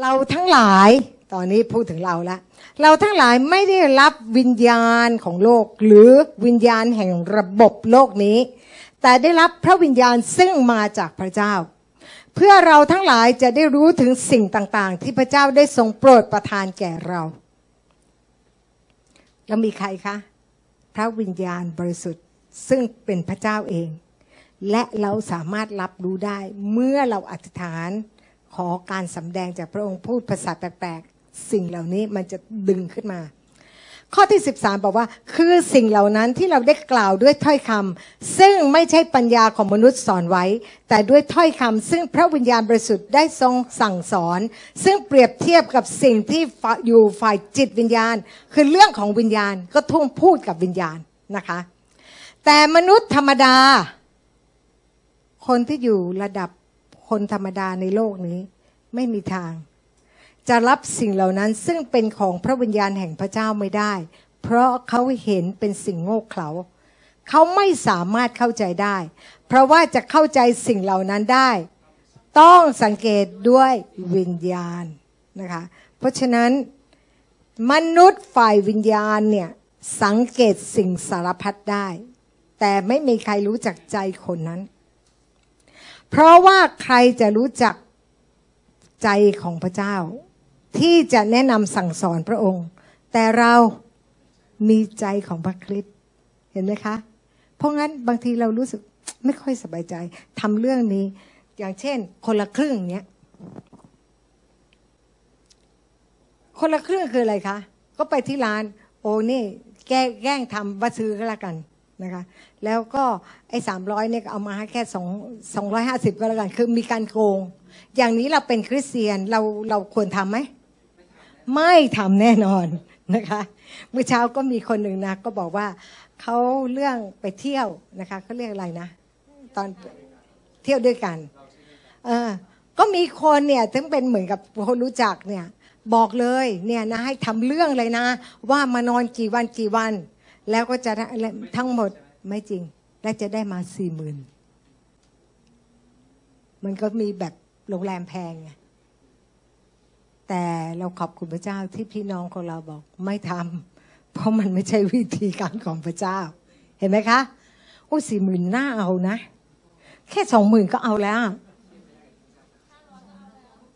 เราทั้งหลายตอนนี้พูดถึงเราละเราทั้งหลายไม่ได้รับวิญญาณของโลก หรือวิญญาณแห่งระบบโลกนี้ แต่ได้รับพระวิญญาณซึ่งมาจากพระเจ้า เพื่อเราทั้งหลายจะได้รู้ถึงสิ่งต่างๆ ที่พระเจ้าได้ทรงโปรดประทานแก่เรา แล้วมีใครคะ พระวิญญาณบริสุทธิ์ซึ่งเป็นพระเจ้าเอง และเราสามารถรับรู้ได้เมื่อเราอธิษฐาน ขอการสำแดงจากพระองค์พูดภาษาแปลกๆ สิ่งเหล่านี้มันจะดึงขึ้นมา ข้อที่ 13 บอกว่า คือสิ่งเหล่านั้นที่เราได้กล่าวด้วยถ้อยคำซึ่งไม่ใช่ปัญญาของมนุษย์สอนไว้ แต่ด้วยถ้อยคำซึ่งพระวิญญาณบริสุทธิ์ได้ทรงสั่งสอน ซึ่งเปรียบเทียบกับสิ่งที่อยู่ฝ่ายจิตวิญญาณ คือเรื่องของวิญญาณก็ทุ่งพูดกับวิญญาณนะคะ แต่มนุษย์ธรรมดา คนที่อยู่ระดับ คนธรรมดาในโลกนี้ไม่มีทาง จะรับสิ่งเหล่านั้นซึ่งเป็นของพระวิญญาณแห่งพระเจ้าไม่ได้ เพราะเขาเห็นเป็นสิ่งโง่เขลาเขาไม่สามารถเข้าใจได้ เพราะว่าจะเข้าใจสิ่งเหล่านั้นได้ ต้องสังเกตด้วยวิญญาณนะคะเพราะฉะนั้นมนุษย์ฝ่ายวิญญาณเนี่ยสังเกตสิ่งสารพัดได้ แต่ไม่มีใครรู้จักใจคนนั้น เพราะว่าใครจะรู้จักใจของพระเจ้า ที่จะแนะนำสั่งสอนพระองค์ แต่เรามีใจของพระคริสต์เห็นไหมคะ เพราะงั้นบางทีเรารู้สึกไม่ค่อยสบายใจทำเรื่องนี้ อย่างเช่น คนละครึ่งเนี้ยคนละครึ่งคืออะไรคะ ก็ไปที่ร้าน โอ้นี่แก้แกล้งทำบัซื้อก็แล้วกัน นะคะแล้วก็ไอ้สามร้อยเนี่ยเอามาให้แค่สองสองร้อยห้าสิบก็แล้วกัน คือมีการโกง อย่างนี้เราเป็นคริสเตียนเราเราควรทำไหม ไม่ทำแน่นอนนะคะเมื่อเช้าก็มีคนหนึ่งนะ ก็บอกว่าเขาเรื่องไปเที่ยวนะคะเขาเรียกอะไรนะ ตอนเที่ยวด้วยกัน เออ ก็มีคนเนี่ยถึงเป็นเหมือนกับคนรู้จักเนี่ยบอกเลยเนี่ยนะให้ทำเรื่องเลยนะ ว่ามานอนกี่วันกี่วัน แล้วก็จะทั้งหมด ไม่จริง และจะได้มาสี่หมื่นมันก็มีแบบโรงแรมแพงไงแต่เราขอบคุณพระเจ้าที่พี่น้องของเราบอกไม่ทำเพราะมันไม่ใช่วิธีการของพระเจ้า เห็นไหมคะ โอ้สี่หมื่นน่าเอานะ แค่สองหมื่นก็เอาแล้ว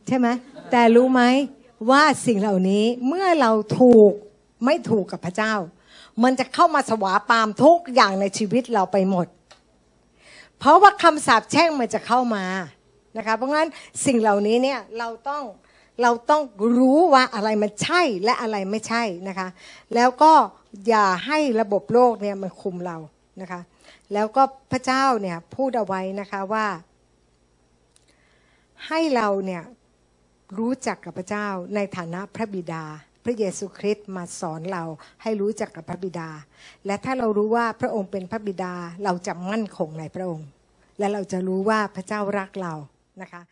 ใช่ไหมแต่รู้ไหมว่าสิ่งเหล่านี้เมื่อเราถูก ไม่ถูกกับพระเจ้า มันจะเข้ามาสวาปามทุกอย่างในชีวิตเราไปหมด เพราะว่าคำสาปแช่งมันจะเข้ามานะคะเพราะงั้นสิ่งเหล่านี้เนี่ยเราต้องเราต้องรู้ว่าอะไรมันใช่และอะไรไม่ใช่นะคะ แล้วก็อย่าให้ระบบโลกเนี่ยมันคุมเรานะคะ แล้วก็พระเจ้าเนี่ยพูดเอาไว้นะคะว่า ให้เราเนี่ยรู้จักกับพระเจ้าในฐานะพระบิดา พระเยซูคริสต์มาสอนเราให้รู้จักกับพระบิดา และถ้าเรารู้ว่าพระองค์เป็นพระบิดาเราจะมั่นคงในพระองค์ และเราจะรู้ว่าพระเจ้ารักเรานะคะ